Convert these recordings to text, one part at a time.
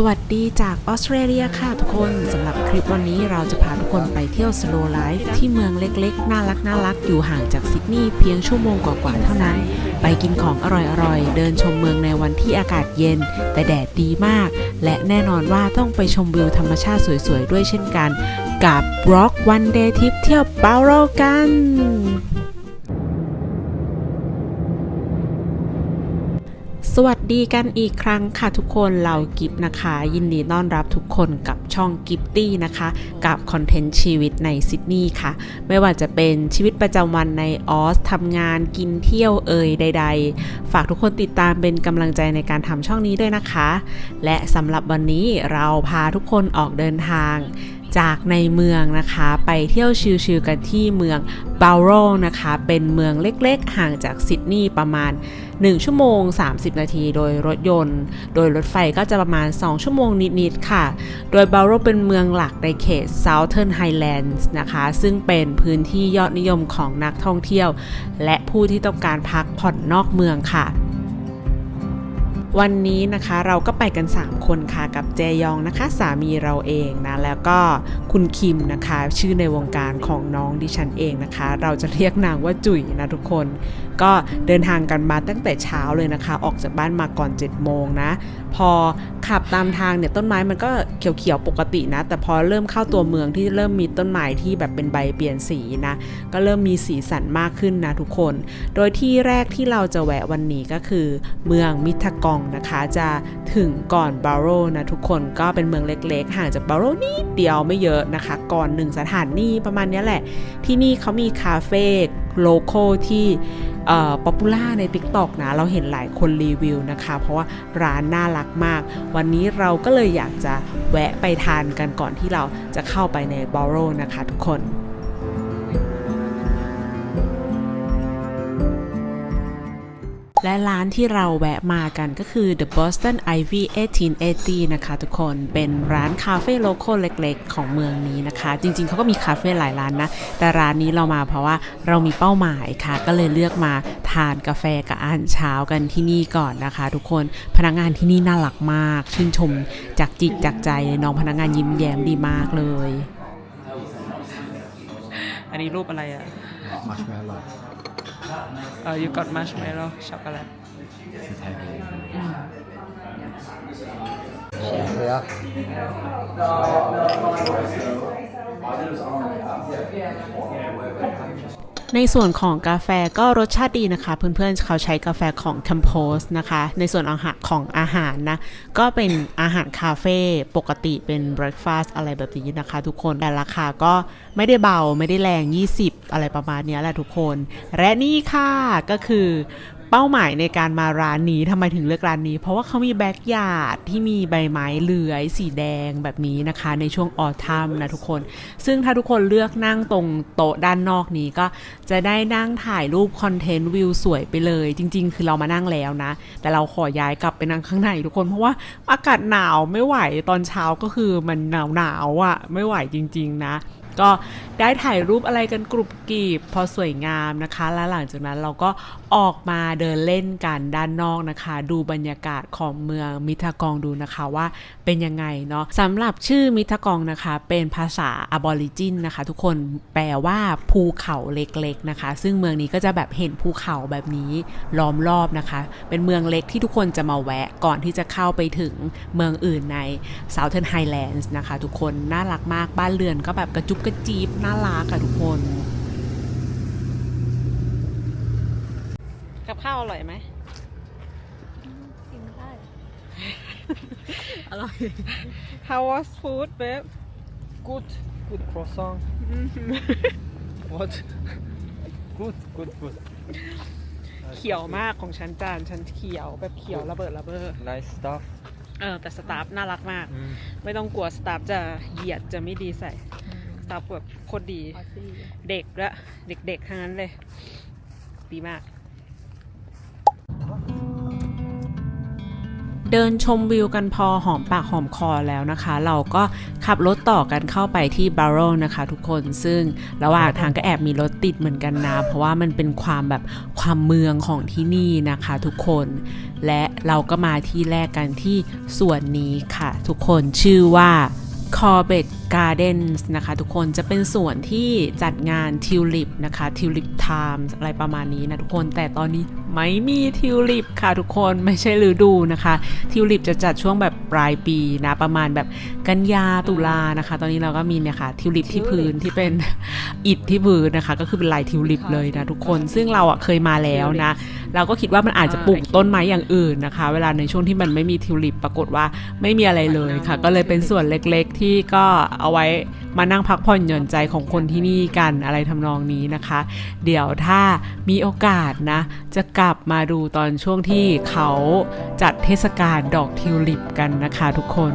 สวัสดีจากออสเตรเลียค่ะทุกคนสำหรับคลิปวันนี้เราจะพาทุกคนไปเที่ยวสโลไลฟ์ที่เมืองเล็กๆ น่ารักน่ารักอยู่ห่างจากซิดนีย์เพียงชั่วโมงกว่าๆเท่านั้น ไปกินของอร่อยๆ เดินชมเมืองในวันที่อากาศเย็น แต่แดดดีมาก และแน่นอนว่าต้องไปชมวิวธรรมชาติสวยๆ ด้วยเช่นกัน กับ Rock One Day Trip เที่ยวเปาโรกัน สวัสดีกันอีกครั้งค่ะทุกคนเรากิฟนะคะ ยินดีต้อนรับทุกคนกับช่องกิฟตี้นะคะ กับคอนเทนต์ชีวิตในซิดนีย์ค่ะ ไม่ว่าจะเป็นชีวิตประจำวันในออสทำงานกินเที่ยวเอ่ยใด ๆ ฝากทุกคนติดตามเป็นกำลังใจในการทำช่องนี้ด้วยนะคะ และสำหรับวันนี้เราพาทุกคนออกเดินทาง จากในเมืองนะคะ ไปเที่ยวชิลๆกันที่เมืองบาโรนะคะ เป็นเมืองเล็กๆ ห่างจากซิดนีย์ประมาณ 1 ชั่วโมง 30 นาทีโดยรถยนต์ โดยรถไฟก็จะประมาณ 2 ชั่วโมงนิดๆค่ะ โดยบาโรเป็นเมืองหลักในเขต Southern Highlands นะคะ ซึ่งเป็นพื้นที่ยอดนิยมของนักท่องเที่ยว และผู้ที่ต้องการพักผ่อนนอกเมืองค่ะ วันนี้นะคะเราก็ไปกัน 3 คนค่ะกับเจยองนะคะ สามีเราเองนะ แล้วก็คุณคิมนะคะ ชื่อในวงการของน้องดิฉันเองนะคะ เราจะเรียกนางว่าจุ๋ยนะทุกคน ก็เดินทางกันมาตั้งแต่เช้าเลยนะคะ ออกจากบ้านมาก่อน7โมงนะ พอขับตามทางเนี่ยต้นไม้มันก็เขียวๆปกตินะ แต่พอเริ่มเข้าตัวเมืองที่เริ่มมีต้นไม้ที่แบบเป็นใบเปลี่ยนสีนะ ก็เริ่มมีสีสันมากขึ้นนะทุกคน โดยที่แรกที่เราจะแวะวันนี้ก็คือ เมืองมิทกองนะคะจะถึงก่อนบาโรนะทุกคนก็เป็นเมืองเล็กๆ ห่างจากบาโรนิดเดียวไม่เยอะนะคะ ก่อนหนึ่งสถานที่ประมาณนี้แหละ ที่นี่เขามีคาเฟ่โลโก้ที่ป๊อปปูล่าใน TikTok นะ เราเห็นหลายคนรีวิวนะคะ เพราะว่าร้านน่ารักมาก วันนี้เราก็เลยอยากจะแวะไปทานกันก่อนที่เราจะเข้าไปในบาโรนะคะทุกคน และร้านที่เราแวะมากันก็คือ The Boston Ivy 1880 นะคะทุกคน เป็นร้านคาเฟ่โลโก้เล็กๆ ของเมืองนี้นะคะ จริงๆ เขาก็มีคาเฟ่หลายร้านนะ แต่ร้านนี้เรามาเพราะว่าเรามีเป้าหมายค่ะ ก็เลยเลือกมาทานกาแฟกับอาหารเช้ากันที่นี่ก่อนนะคะ ทุกคน พนักงานที่นี่น่ารักมาก ชื่นชมจากจิตจากใจน้องพนักงานยิ้มแย้มดีมากเลย อันนี้รูปอะไรอะ marshmallow เออ you got marshmallow ช็อ ในส่วนของกาแฟก็รสชาติดีนะคะ เพื่อนๆเขาใช้กาแฟของ Compose นะคะ ในส่วนอาหารของอาหารนะ ก็เป็นอาหารคาเฟ่ปกติเป็น breakfast อะไรแบบนี้นะคะ ทุกคนแต่ราคาก็ไม่ได้เบาไม่ได้แรง 20 อะไรประมาณนี้แหละทุกคน และนี่ค่ะก็คือ เป้าหมายในการมาร้านนี้ทำไมถึงเลือกร้านนี้ เพราะว่าเขามีแบ็กยาร์ดที่มีใบไม้เลื้อยสีแดงแบบนี้นะคะ ในช่วงออทัมนะทุกคน ซึ่งถ้าทุกคนเลือกนั่งตรงโต๊ะด้านนอกนี้ก็จะได้นั่งถ่ายรูปคอนเทนต์วิวสวยไปเลย จริง ๆ คือเรามานั่งแล้วนะ แต่เราขอย้ายกลับไปนั่งข้างในทุกคน เพราะว่าอากาศหนาวไม่ไหวตอนเช้าก็คือมันหนาวหนาวๆอะไม่ไหวจริง ๆ นะ ก็ได้ถ่ายรูปอะไรกันกรุบกริบพอสวยงามนะคะ แล้วหลังจากนั้นเราก็ออกมาเดินเล่นกันด้านนอกนะคะ ดูบรรยากาศของเมืองมิทากองดูนะคะว่าเป็นยังไงเนาะสำหรับชื่อมิทากองนะคะ เป็นภาษาอบอริจินนะคะ ทุกคนแปลว่าภูเขาเล็กๆนะคะ ซึ่งเมืองนี้ก็จะแบบเห็นภูเขาแบบนี้ล้อมรอบนะคะ เป็นเมืองเล็กที่ทุกคนจะมาแวะก่อนที่จะเข้าไปถึงเมืองอื่นใน Southern Highlands นะคะ ทุกคนน่ารักมากบ้านเรือนก็แบบกระจุบกระจีบน่ารักอะทุกคน กับข้าวอร่อยไหมกินได้ อร่อย How was food, babe? good good croissant what good good good เขียวมากของฉันจานฉันเขียวแบบเขียวระเบิดระเบ้อ nice stuff เออแต่สตาฟน่ารักมาก ไม่ต้องกลัวสตาฟจะเหยียดจะไม่ดีใส่ส ตาฟแบบโคตรดีออซี่เด็กละเด็กๆทั้งนั้นเลย ดีมาก เดินชมวิวกันพอหอมปากหอมคอแล้วนะคะ เราก็ขับรถต่อกันเข้าไปที่บาร์โรนะคะทุกคนซึ่งระหว่างทางก็แอบมีรถติดเหมือนกันนะ เพราะว่ามันเป็นความแบบความเมืองของที่นี่นะคะทุกคน และเราก็มาที่แรกกันที่ส่วนนี้ค่ะ ทุกคนชื่อว่า Corbett Gardens นะคะทุกคนจะเป็นส่วนที่จัดงานทิวลิปนะคะทิวลิปไทม์อะไรประมาณนี้นะทุกคนแต่ตอนนี้ไม่มีทิวลิปค่ะทุกคนไม่ใช่ฤดูนะคะทิวลิปจะจัดช่วงแบบปลายปีนะประมาณแบบกันยาตุลานะคะ ตอนนี้เราก็มีเนี่ยค่ะทิวลิปที่พื้นที่เป็นอิฐที่พื้นนะคะ ก็คือเป็นลายทิวลิปเลยนะทุกคนซึ่งเราอะเคยมาแล้วนะเราก็คิดว่ามันอาจจะปลูกต้นไม้อย่างอื่นนะคะ เวลาในช่วงที่มันไม่มีทิวลิปปรากฏว่าไม่มีอะไรเลยค่ะ ก็เลยเป็นส่วนเล็กๆที่ก็เอาไว้มานั่งพักผ่อนหย่อนใจของคนที่นี่กันอะไรทำนองนี้นะคะ เดี๋ยวถ้ามีโอกาสนะ จะกลับมาดูตอนช่วงที่เขาจัดเทศกาลดอกทิวลิปกันนะคะทุกคน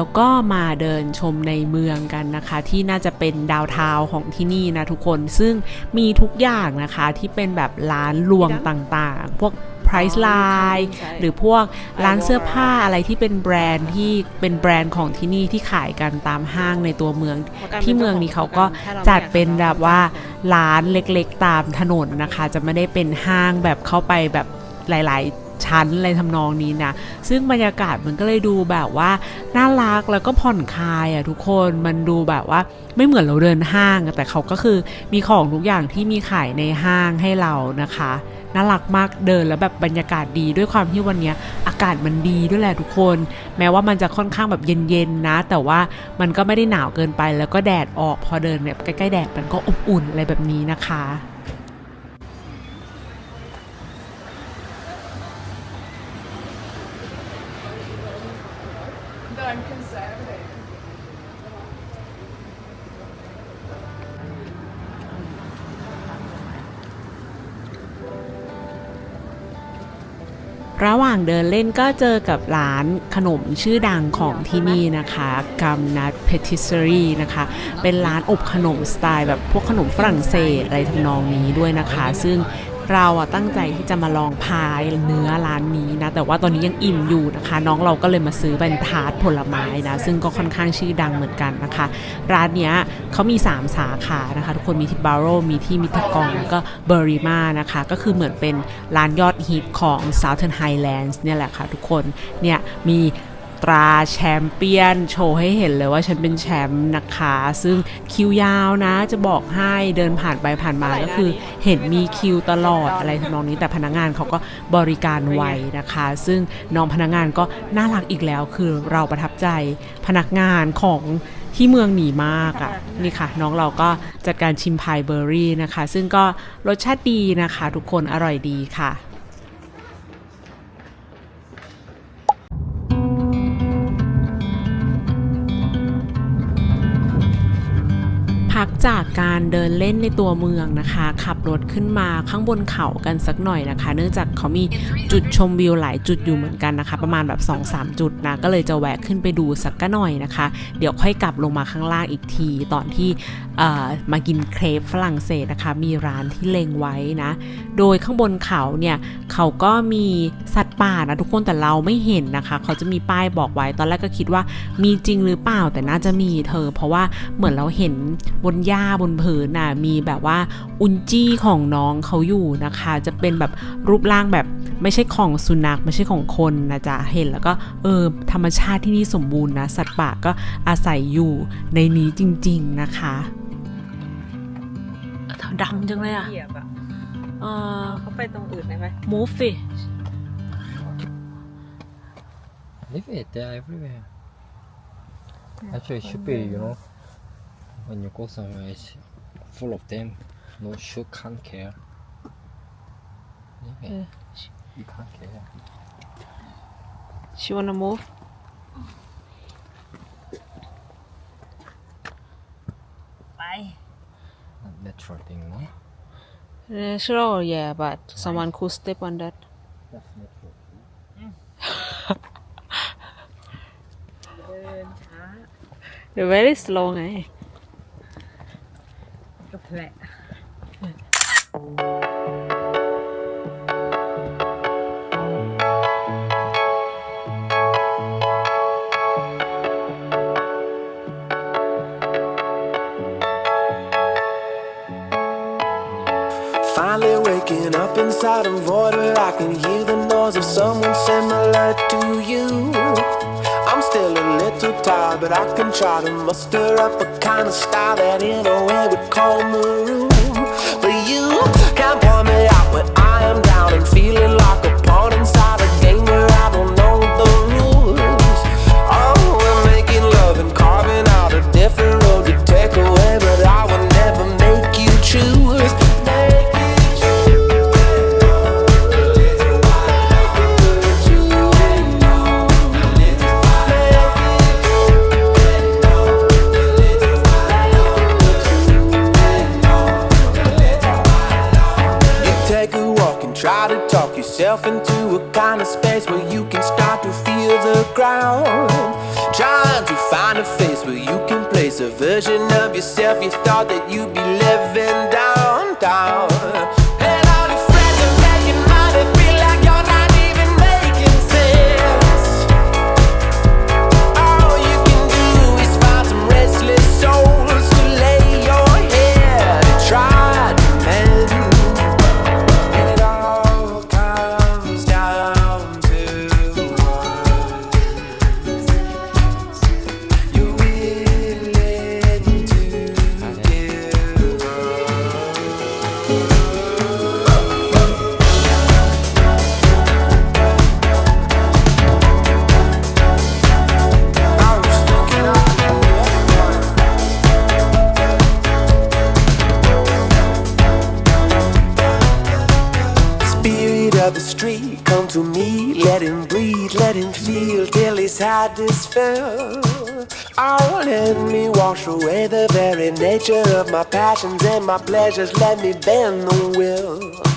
แล้วก็มาเดินชมในเมืองกันนะคะ ที่น่าจะเป็นดาวเทาวน์ของที่นี่นะทุกคนซึ่งมีทุกอย่างนะคะที่เป็นแบบร้านรวงต่างๆ พวก price line ใช่หรือพวกร้านเสื้อผ้าอะไรที่เป็นแบรนด์ที่เป็นแบรนด์ของที่นี่ที่ขายกันตามห้างในตัวเมือง ที่เมืองนี้เขาก็จัดเป็นแบบว่าร้านเล็กๆตามถนนนะคะ จะไม่ได้เป็นห้างแบบเข้าไปแบบหลาย ๆ ชั้นอะไรทำนองนี้นะ ซึ่งบรรยากาศมันก็เลยดูแบบว่าน่ารักแล้วก็ผ่อนคลายอะทุกคนมันดูแบบว่าไม่เหมือนเราเดินห้าง แต่เขาก็คือมีของทุกอย่างที่มีขายในห้างให้เรานะคะน่ารักมากเดินแล้วแบบบรรยากาศดีด้วยความที่วันนี้อากาศมันดีด้วยแหละทุกคน แม้ว่ามันจะค่อนข้างแบบเย็นๆนะ แต่ว่ามันก็ไม่ได้หนาวเกินไปแล้วก็แดดออกพอเดินแบบใกล้ๆแดดมันก็อบอุ่นอะไรแบบนี้นะคะ ระหว่างเดินเล่นก็เจอกับร้านขนมชื่อดังของที่นี่นะคะกัมนัทเพติสซอรี่นะคะ เป็นร้านอบขนมสไตล์แบบพวกขนมฝรั่งเศสอะไรทำนองนี้ด้วยนะคะ ซึ่ง เราอะตั้งใจที่จะมาลองพายเนื้อร้านนี้นะ แต่ว่าตอนนี้ยังอิ่มอยู่นะคะ น้องเราก็เลยมาซื้อเป็นทาร์ตผลไม้นะ ซึ่งก็ค่อนข้างชื่อดังเหมือนกันนะคะ ร้านเนี้ยเขามี 3 สาขานะคะ ทุกคนมีที่บาร์โรมีที่มิทกองแล้วก็เบอริมานะคะ ก็คือเหมือนเป็นร้านยอดฮิตของ Southern Highlands เนี่ยแหละค่ะทุกคนเนี่ยมี ตราแชมเปี้ยน โชว์ให้เห็นเลยว่าฉันเป็นแชมป์นะคะ ซึ่งคิวยาวนะจะบอกให้เดินผ่านไปผ่านมาก็คือเห็นมีคิวตลอดอะไรทำนองนี้แต่พนักงานเขาก็บริการไวนะคะ ซึ่งน้องพนักงานก็น่ารักอีกแล้วคือเราประทับใจพนักงานของที่เมืองหนีมากอะ่ะนี่ค่ะ น้องเราก็จัดการชิมพายเบอร์รี่นะคะ ซึ่งก็รสชาติดีนะคะ ทุกคนอร่อยดีค่ะ จากการเดินเล่นในตัวเมืองนะคะ ขับรถขึ้นมาข้างบนเขากันสักหน่อยนะคะ เนื่องจากเขามีจุดชมวิวหลายจุดอยู่เหมือนกันนะคะ ประมาณแบบ2-3 จุดนะก็เลยจะแวะขึ้นไปดูสักก็หน่อยนะคะ เดี๋ยวค่อยกลับลงมาข้างล่างอีกที ตอนที่เอ่อมากินเครปฝรั่งเศสนะคะ มีร้านที่เล็งไว้นะ โดยข้างบนเขาเนี่ยเขาก็มีสัตว์ป่านะทุกคนแต่เราไม่เห็นนะคะ เขาจะมีป้ายบอกไว้ตอนแรกก็คิดว่ามีจริงหรือเปล่าแต่น่าจะมีเธอ เพราะว่าเหมือนเราเห็นบนยหญ้าบนพื้นน่ะมีแบบว่าอุนจี้ของน้องเขาอยู่นะคะ จะเป็นแบบรูปร่างแบบไม่ใช่ของสุนัขไม่ใช่ของคนนะจ๊ะเห็นแล้วก็เออธรรมชาติที่นี่สมบูรณ์นะสัตว์ป่าก็อาศัยอยู่ในนี้จริง ๆนะคะดำจังเลยอะเหยียบอะเออเขาไปตรงอื่นได้ไหม move สิ Leave it, they're everywhere. Actually, it should be, you know, when you go somewhere it's full of them no shoe can't care yeah. Yeah. You can't care she wanna move bye Not natural thing no natural yeah but someone could step on that that's natural mm. Very slow, eh? Finally waking up inside a void where I can hear the noise of someone similar to you. Still a little tired, but I can try to muster up a kind of style that in a way would calm the room. But you can't point me out when I am down and feeling like a of yourself you thought that you'd be living down, down. Had this fill. Oh, let me wash away the very nature of my passions and my pleasures, let me bend the will.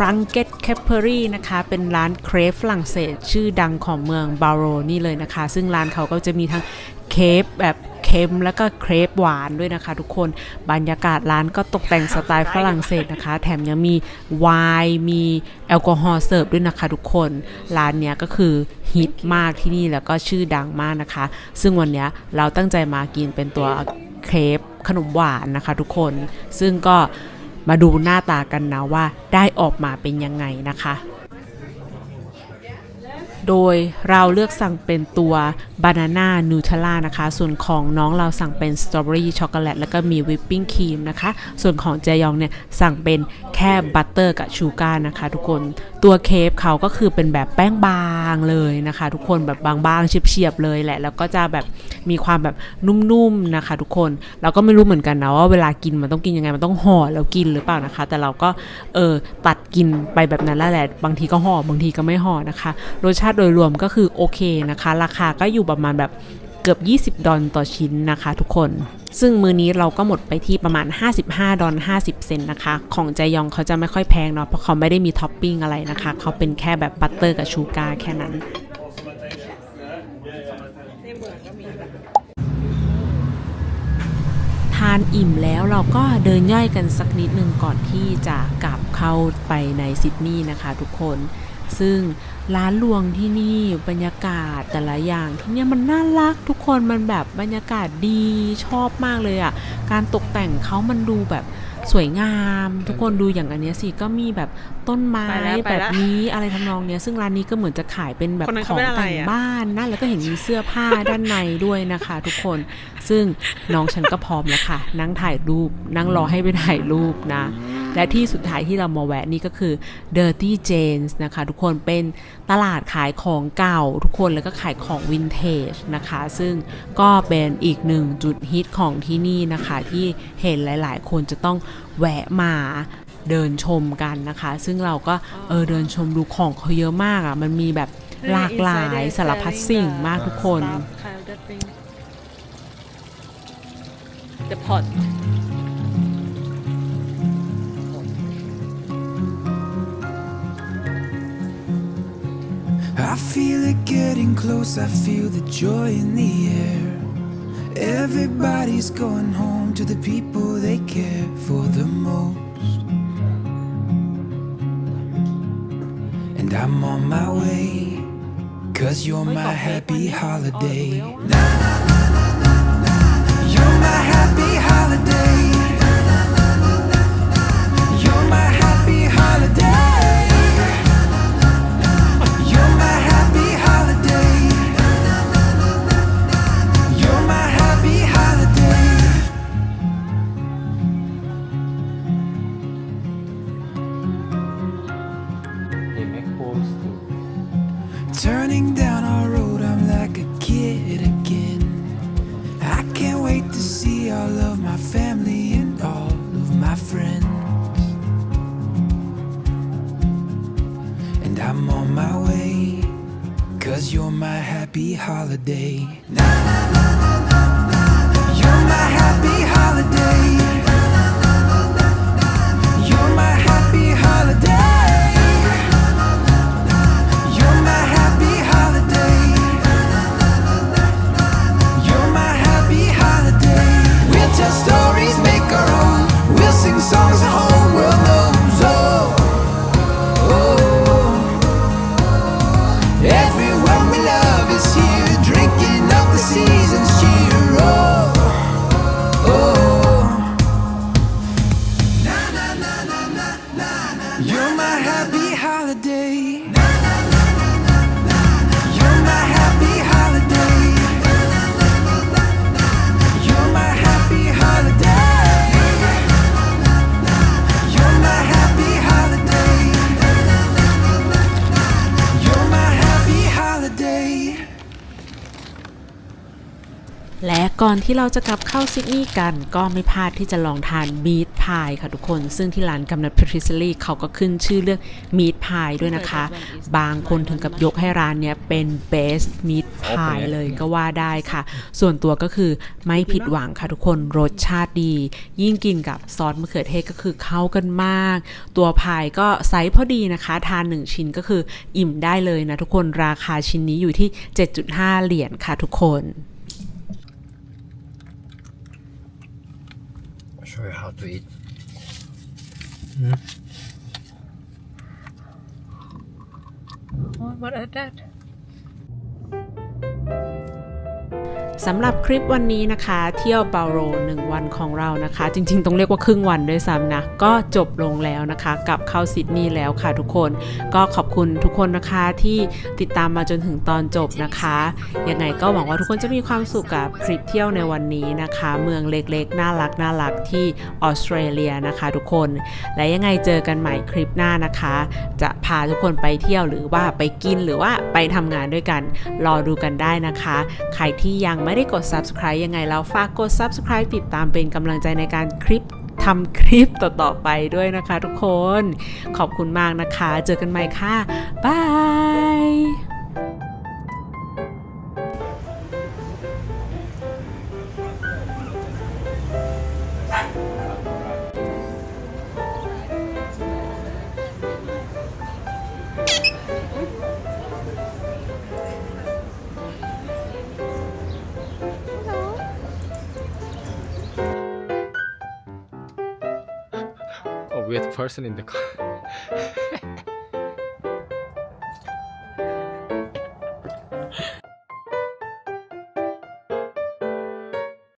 ร้าน f r a n k e t c a p e r y นะคะ เป็นร้านเครปฝรั่งเศส ชื่อดังของเมืองบาโรนี่เลยนะคะ ซึ่งร้านเขาก็จะมีทั้งเคปแบบเค็มแล้วก็เครปหวานด้วยนะคะ ทุกคนบรรยากาศร้านก็ตกแต่งสไตล์ฝรั่งเศสนะคะ แถมยังมีไวน์มีแอลกอฮอล์เสิร์ฟด้วยนะคะ ทุกคนร้านเนี้ยก็คือฮิตมากที่นี่แล้วก็ชื่อดังมากนะคะ ซึ่งวันเนี้ยเราตั้งใจมากินเป็นตัวเครปขนมหวานนะคะ ทุกคนซึ่งก็ มาดูหน้าตากันนะว่าได้ออกมาเป็นยังไงนะคะ โดยเราเลือกสั่งเป็นตัวบานาน่านูเทลล่านะคะ ส่วนของน้องเราสั่งเป็นสตรอเบอรี่ช็อกโกแลตแล้วก็มีวิปปิ้งครีมนะคะ ส่วนของเจยองเนี่ยสั่งเป็น ค่บัตเตอร์กับชูการ์นะคะทุกคนตัวเคฟเขาก็คือเป็นแบบแป้งบางเลยนะคะ ทุกคนแบบบางๆเฉียบๆเลยแหละ แล้วก็จะแบบมีความแบบนุ่มๆนะคะ ทุกคนเราก็ไม่รู้เหมือนกันนะว่าเวลากินมันต้องกินยังไงมันต้องห่อแล้วกินหรือเปล่านะคะ แต่เราก็เออตัดกินไปแบบนั้นแล้วแหละบางทีก็ห่อบางทีก็ไม่ห่อนะคะรสชาติโดยรวมก็คือโอเคนะคะ ราคาก็อยู่ประมาณแบบ เกือบ 20 ดอลต่อชิ้นนะคะทุกคน ซึ่งมือนี้เราก็หมดไปที่ประมาณ 55 ดอล50 เซนต์นะคะ ของใจยองเขาจะไม่ค่อยแพงเนาะเพราะเขาไม่ได้มีท็อปปิ้งอะไรนะคะ เขาเป็นแค่แบบบัตเตอร์กับชูการ์แค่นั้นทานอิ่มแล้วเราก็เดินย่อยกันสักนิดนึงก่อนที่จะกลับเข้าไปในซิดนีย์นะคะทุกคน ซึ่งร้านรวงที่นี่บรรยากาศแต่ละอย่างที่เนี่ยมันน่ารักทุกคนมันแบบบรรยากาศดีชอบมากเลยอะ่ะการตกแต่งเขามันดูแบบสวยงาม ทุกคนดูอย่างอันเนี้ยสิก็มีแบบต้นไม้ไปแล้วไปแบแล้วบนี้อะไรทำนองเนี้ยซึ่งร้านนี้ก็เหมือนจะขายเป็นแบบคนนั้นขเขาองเป็นอะไรแต่งอะ บ้านนะแล้วก็เห็นมีเสื้อผ้า ด้านในด้วยนะคะ ทุกคน ซึ่งน้องฉันก็พร้อมแล้วค่ะ นั่งถ่ายรูป นั่งรอให้ไปถ่ายรูปนะ และที่สุดท้ายที่เรามาแวะนี่ก็คือ Dirty Janes นะคะ ทุกคนเป็นตลาดขายของเก่า ทุกคนแล้วก็ขายของวินเทจนะคะ ซึ่งก็เป็นอีกหนึ่งจุดฮิตของที่นี่นะคะ ที่เห็นหลาย ๆ คนจะต้องแวะมาเดินชมกันนะคะ ซึ่งเราก็เออเดินชมดูของเขาเยอะมากอะ มันมีแบบหลากหลายสารพัดสิ่งมากทุกคน The pot I feel it getting close, I feel the joy in the air. Everybody's going home to the people they care for the most. And I'm on my way, cause you're my happy holiday. Na, na, na, I'm on my way, cause you're my happy holiday. Na, na, na, na, na, na. You're my happy holiday. You're my happy holiday. อนที่เราจะกลับเข้าซิดนีย์กัน ก็ไม่พลาดที่จะลองทานบีทพายค่ะทุกคน ซึ่งที่ร้านกำนัดพริสลี่เขาก็ขึ้นชื่อเรื่องมีทพายด้วยนะคะ บางคนถึงกับยกให้ร้านเนี้ยเป็น best meat pie เลยก็ว่าได้ค่ะ ส่วนตัวก็คือไม่ผิดหวังค่ะทุกคนรสชาติดี ยิ่งกินกับซอสมะเขือเทศก็คือเข้ากันมาก ตัวพายก็ไซส์พอดีนะคะ ทาน1ชิ้นก็คืออิ่มได้เลยนะทุกคนราคาชิ้นนี้อยู่ที่ 7.5 เหรียญค่ะทุกคน how to eat. Hmm? What is that สำหรับคลิปวันนี้นะคะ เที่ยวเบาโรหนึ่งวันของเรานะคะ จริงๆ ต้องเรียกว่าครึ่งวันด้วยซ้ำนะ ก็จบลงแล้วนะคะกลับเข้าซิดนีย์แล้วค่ะทุกคน ก็ขอบคุณทุกคนนะคะที่ติดตามมาจนถึงตอนจบนะคะยังไงก็หวังว่าทุกคนจะมีความสุขกับคลิปเที่ยวในวันนี้นะคะ เมืองเล็กๆ น่ารักน่ารักที่ออสเตรเลียนะคะ ทุกคน และยังไงเจอกันใหม่คลิปหน้านะคะ จะพาทุกคนไปเที่ยวหรือว่าไปกินหรือว่าไปทำงานด้วยกัน รอดูกันได้นะคะ ใครที่ยังไม่ได้กด subscribe ยังไงแล้วฝากกด subscribe ติดตามเป็นกำลังใจในการคลิปทำคลิปต่อ ๆ ไปด้วยนะคะทุกคน ขอบคุณมากนะคะ เจอกันใหม่ค่ะ บาย 할 수는 있는데